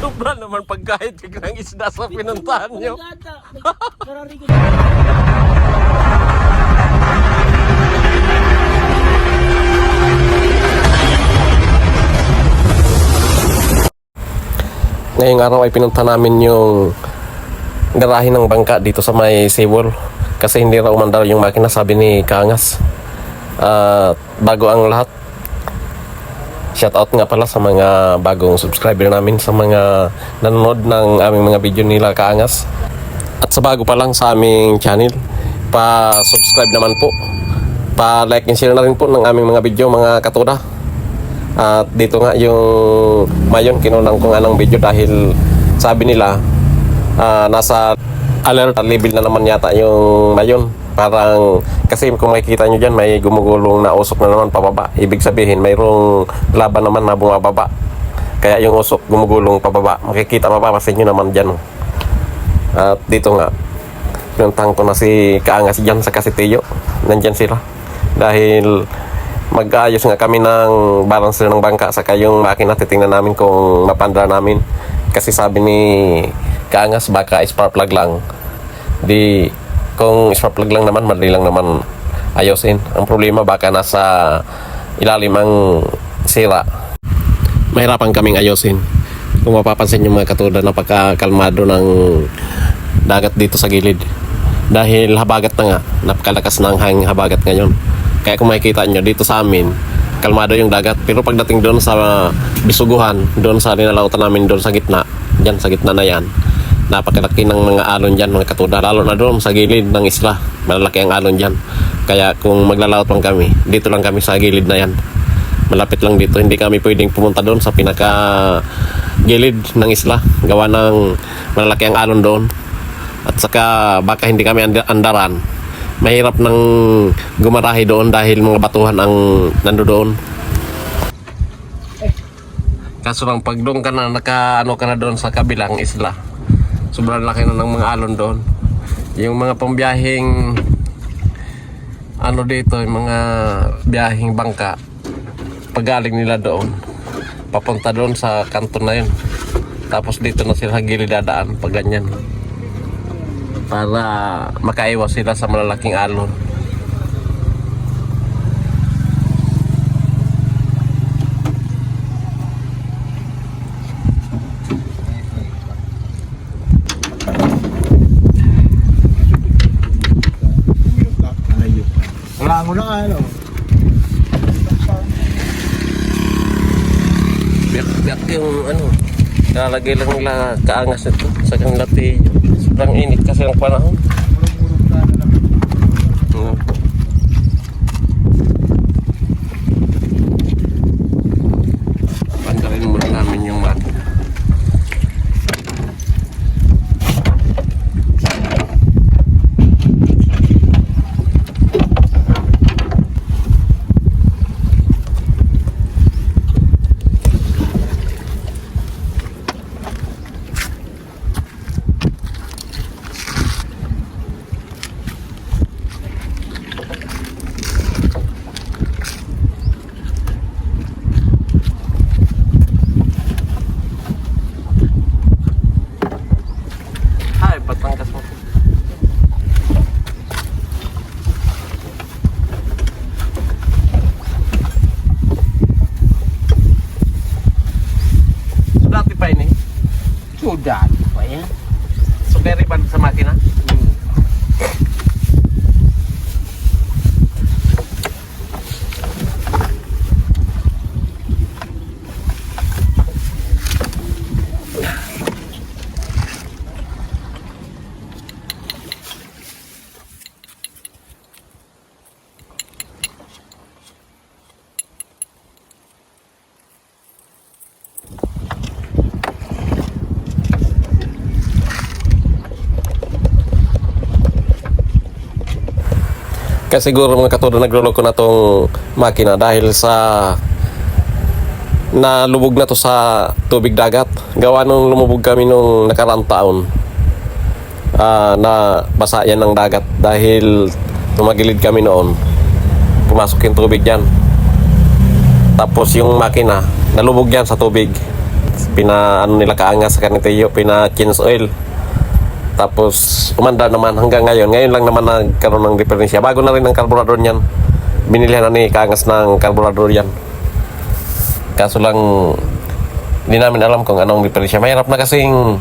Sobra naman pagkahit biglang isda sa pinuntahan nyo. Ngayong araw ay pinunta namin yung garahe ng bangka dito sa may seawall. Kasi hindi raw umandar yung makina, sabi ni Kangas. At bago ang lahat, shout out nga pala sa mga bagong subscriber namin, sa mga nanonood ng aming mga video nila Kangas. At sa bago pa lang sa aming channel, pa-subscribe naman po. Pa-like and share na rin po ng aming mga video, mga katuda. At dito nga yung mayon kinunan ko nga ng video dahil sabi nila ah, nasa alert level na naman yata yung mayon. Parang kasi kung makikita nyo dyan may gumugulong na usok na naman pababa. Ibig sabihin mayroong laban naman na bumababa. Kaya yung usok gumugulong pababa. Makikita mapapasin nyo naman dyan. At dito nga pinuntahan ko na si Kaangas dyan sa Kasitiyo. Nandyan sila. Dahil mag-ayos nga kami ng balance ng bangka saka yung makina titingnan namin kung mapandra namin kasi sabi ni Kaangas baka spark plug lang di kung spark plug lang naman madali lang naman ayosin ang problema baka nasa ilalim ang sira. Mahirapan kaming ayosin kung mapapansin yung mga katulad napakakalmado ng dagat dito sa gilid. Dahil habagat na nga napakalakas ng hangin habagat ngayon. Kaya kung makikita nyo dito sa amin kalmado yung dagat. Pero pagdating doon sa bisuguhan doon sa linalautan namin doon sa gitna dyan sa gitna na yan napakalaki ng mga alon dyan mga katuda. Lalo na doon sa gilid ng isla. Malalaki ang alon dyan. Kaya kung maglalaot man kami dito lang kami sa gilid na yan. Malapit lang dito. Hindi kami pwedeng pumunta doon sa pinaka gilid ng isla. Gawa ng malalaki ang alon doon. At saka baka hindi kami and- andaran. Mahirap nang gumarahe doon dahil mga batuhan ang nando doon. Kaso lang pag doon ka na naka ano ka na doon sa kabilang isla sobrang laki na ng mga alon doon. Yung mga pambiyahing ano dito yung mga biyahing bangka pagaling nila doon. Papunta doon sa kanto na yun. Tapos dito na sila sa gilid dadaan pag ganyan. Para makaiwas sila sa malalaking alon Mo na ano. biyak-biyak yung ano lalagay lang nila kaangas nito sa kanila tiyo sobrang init kasi ang panahon Murong-murong ka na lang. Mm. Pandarin muna namin yung makina. Ay, Batangas mo. Dati pa ini. Sudan pa yan. So very bad sa makina. Kaya siguro mga katulad nagluloko na tong makina dahil sa nalubog na to sa tubig dagat. Gawa nung lumubog kami nung nakaraang taon. Ah, na basa yan ng dagat dahil tumagilid kami noon. Pumasok yung tubig dyan. Tapos yung makina, nalubog yan sa tubig. Pina, ano nila kaangas sa kanitiyo, pina change oil. Tapos umanda naman hanggang ngayon. Ngayon lang naman nagkaroon ng diferensya. Bago na rin ang carburetor niyan. Binilihan na ni kaangas ng carburetor yan. Kaso lang, hindi namin alam kung anong diferensya. Mahirap na kasing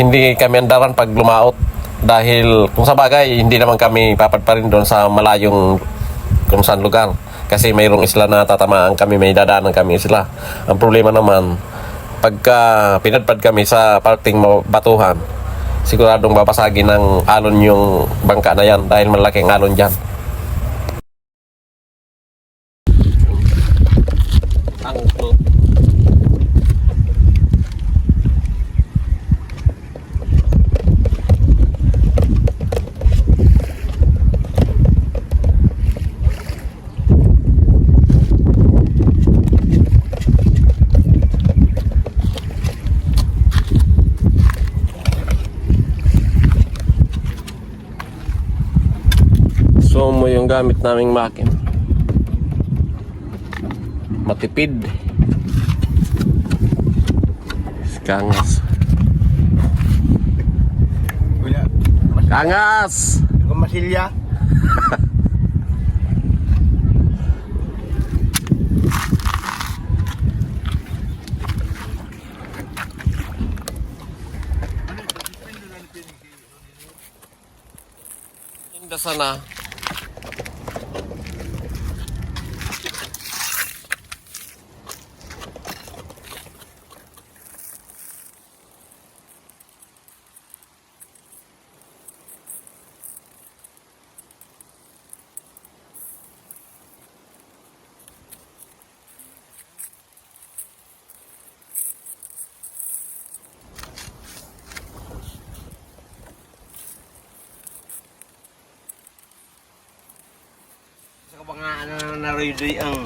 hindi kami andaran pag lumaot. Dahil kung sa bagay, hindi naman kami papad pa rin doon sa malayong kung saan lugar. Kasi mayroong isla na tatamaan kami, may dadaanan kami isla. Ang problema naman, pagka pinadpad kami sa parting batuhan, siguradong babasagin ng alon yung bangka na yan dahil malaking alon dyan. Ang So mo yung gamit naming makin. Matipid. Kangas. Kangas! Kung masilya. Inda sana. Kabangaan na naroy ang...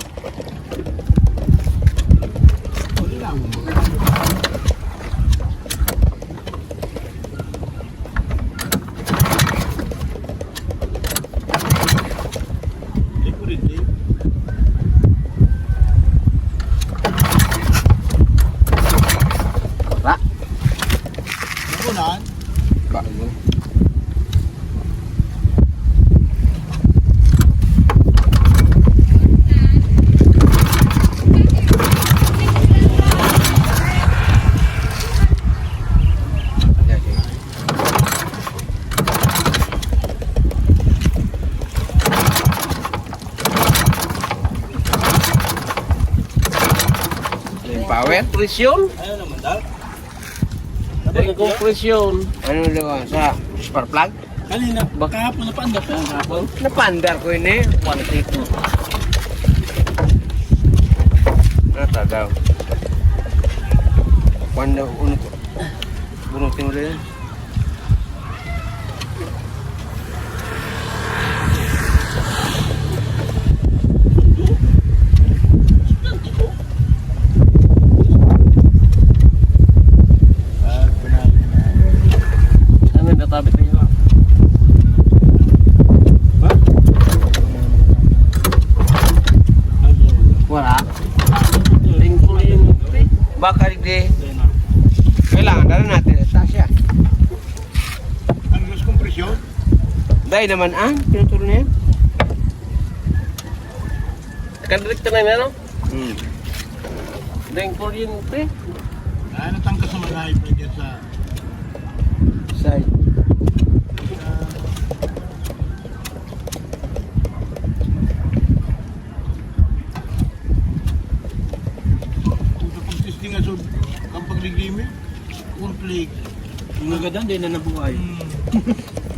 Wala. Unan, Bago. Power? Presyon? ano naman daw? Ang kompresyon. Ano lang sa spark plug? Kanina, kahapon na paanda pa yung kahapon. Napandar ko ini, quality ko. Nata daw. Panda uno to. Bunutin mo rin. Ah, kunali na. Ano natabit niyo? Ba? Ano? Wala. Lingkol yung Baka di Ayun na. kailangan dala natin sa siya. Ang gas kompresyon? Dahil naman ah, tinuturo niya. Kadrik na na no? Hmm. Lingkol yung pre. Ah, natangkas naman na hybrid yan sa... Side. Kung sa pag-testing nga so, ang nagadan din na nabuhay. Hmm.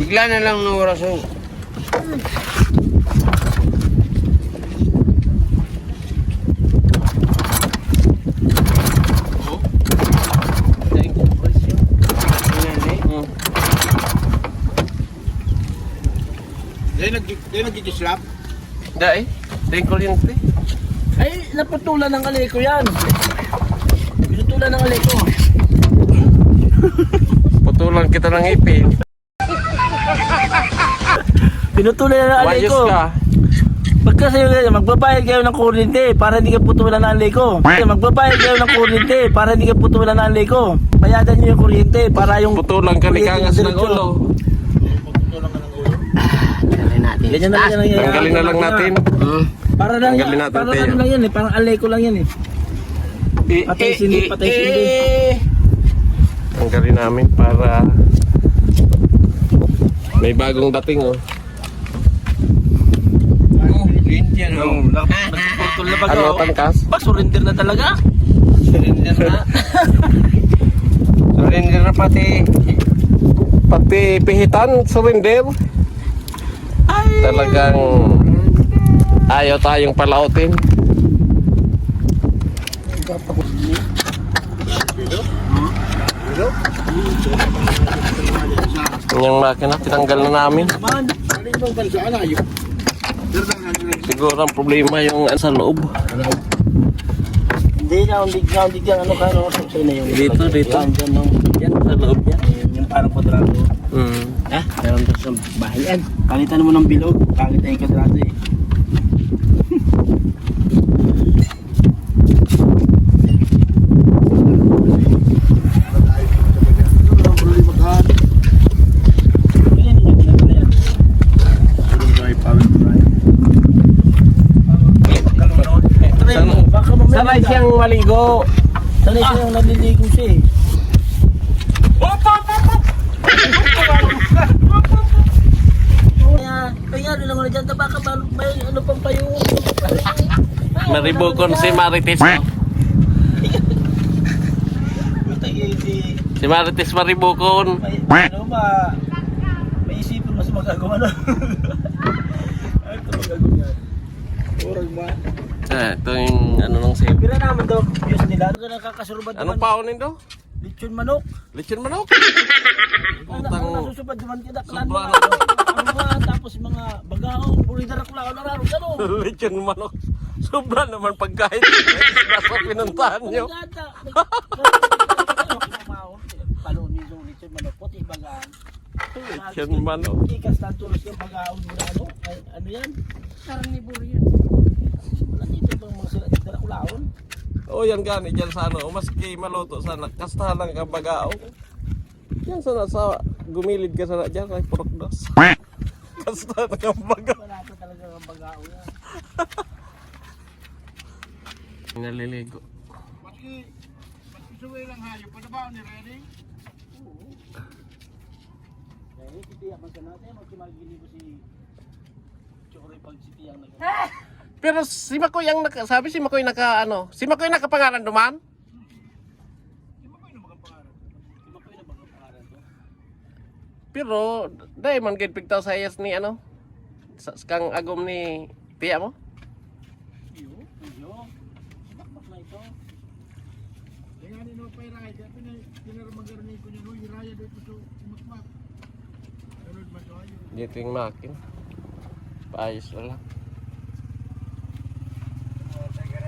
Bigla na lang ng oras oh. Dahil nag dahil. Dai, lingkol yung pre. Ay, naputulan ng aliko yan. Pinutulan ng aliko. Putulan kita ng ipin. Pinutulan ng Mayos aliko. ka. Pagka sa'yo ganyan, magbabayad kayo ng kuryente para hindi ka putulan ng liko. Magbabayad kayo ng kuryente para hindi ka putulan ng liko. Bayadan nyo yung kuryente para yung... Putulang ka ni Kangas ng ulo. Tanggalin natin. Ganyan na lang yan. Tanggalin na lang natin. Para lang, Tanggalin natin, para ano lang yan eh, parang aleko lang yan eh. Patay sindi, patay sindi. Tanggalin namin para may bagong dating oh. Indian, oh. Nagpuputol na baga. Ano oh. tangkas? Ba, surrender na talaga? Surrender na. Surrender na pati. Pati pihitan, surrender. Talagang ayaw tayong palautin. Yung makina, tinanggal na namin. Ano ibang bansa? Ano. Siguro ang problema yung ano, sa loob. hindi na, hindi na, hindi na, ano ka, ano, sa'yo na yung... Dito, dito. Yan, dyan, no. Yan, sa loob yan. Yung, yung parang kwadrado. Hmm. Ah, meron doon sa bahay yan. Palitan mo ng bilog, pangit na yung kwadrado eh. Ano ang problema ka? Yan, yung ginagawa yan. Ano ba yung power drive? San- Baka mamaya Sanay ka. siyang maligo. Sanay siyang naliligo siya eh. Kaya, kaya rin lang dyan, baka ba- may ano pang payo. Maribukon si Marites. Si Marites Maribukon. May, ano ba, may isipin mas magagawa na. Ay, ito magagawa yan. Orag ba? Ah, ito yung ano nung save. Pira naman daw, views nila. Ano ka nakakasurubad Anong naman? paunin do? Lechon manok. Lechon manok. Ang Putang ang nasusubad naman kita. Sobra mga, ano tapos mga bagaong, pulidar ako lang, nararo, gano'n. lechon manok. Sobra naman pagkain. Nasa pinuntahan nyo. Palon ni Zong lechon manok, puti bagaan. Lechon manok. Ikas na tulos yung bagaong muna, ano, ano yan? Carnivore yan. Wala dito bang mga sila, dito ako laon. Oh, yan gani dyan sa ano. Maski maluto sana. Kasta lang ka bagao. Yan sana sa gumilid ka sana dyan. Ay, purok dos. Kasta lang ka bagao. Wala pa talaga ang bagaong yan. Naliligo. Maski, maski suwi lang hayop. Panabaw ni Ready? Kaya hindi titiyak man sa natin, magkimagilibo si Chokoy pag si Tiyang nag- Pero si Makoy ang naka, sabi si Makoy naka ano, si Makoy nakapangalan duman? Di ba kayo na bang pangalan to? Pero dahil man gid pigtaw sa iyas ni ano, sa kang agom ni tiya mo. Iyo, iyo. Bakbak na ito. Kaya nga nino pa raya. Kaya pinaramagarni ko niya. Uy, raya dito sa umakmak. Ano naman ito ayun? Dito yung makin. Paayos na lang. Oh, thank you.